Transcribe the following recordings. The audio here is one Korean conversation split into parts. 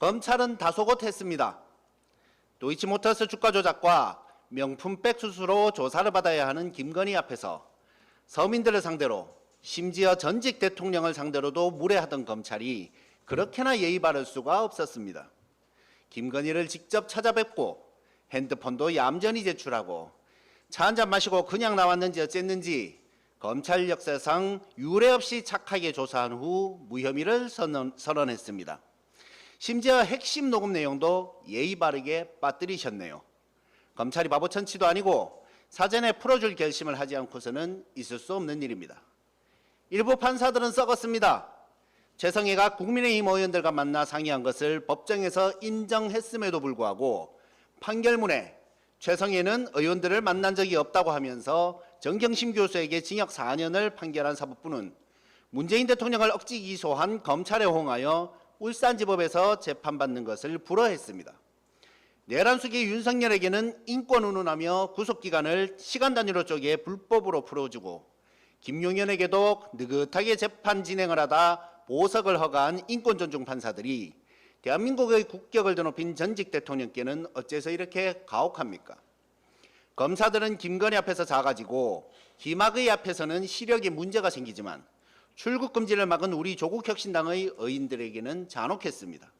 검찰은 다소곳했습니다. 도이치모터스 주가 조작과 명품 백 수수로 조사를 받아야 하는 김건희 앞에서 서민들을 상대로 심지어 전직 대통령을 상대로도 무례하던 검찰이 그렇게나 예의 바를 수가 없었습니다. 김건희를 직접 찾아뵙고 핸드폰도 얌전히 제출하고 차 한 잔 마시고 그냥 나왔는지 어쨌는지 검찰 역사상 유례 없이 착하게 조사한 후 무혐의를 선언, 선언했습니다. 심지어 핵심 녹음 내용도 예의 바르게 빠뜨리셨네요. 검찰이 바보 천치도 아니고 사전에 풀어줄 결심을 하지 않고서는 있을 수 없는 일입니다. 일부 판사들은 썩었습니다. 최성해가 국민의힘 의원들과 만나 상의한 것을 법정에서 인정했음에도 불구하고 판결문에 최성해는 의원들을 만난 적이 없다고 하면서 정경심 교수에게 징역 4년을 판결한 사법부는 문재인 대통령을 억지 기소한 검찰에 호응하여 울산지법에서 재판받는 것을 불허했습니다. 내란수기 윤석열에게는 인권 운운하며 구속기간을 시간 단위로 쪼개 불법으로 풀어주고 김용현에게도 느긋하게 재판 진행을 하다 보석을 허가한 인권 존중 판사들이 대한민국의 국격을 드높인 전직 대통령께는 어째서 이렇게 가혹합니까? 검사들은 김건희 앞에서 작아지고 김학의 앞에서는 시력에 문제가 생기지만 출국 금지를 막은 우리 조국 혁신당의 의인들에게는 잔혹했습니다.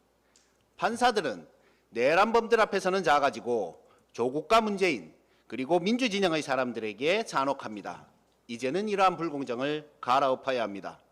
판사들은 내란범들 앞에서는 작아지고 조국과 문재인 그리고 민주진영의 사람들에게 잔혹합니다. 이제는 이러한 불공정을 갈아엎어야 합니다.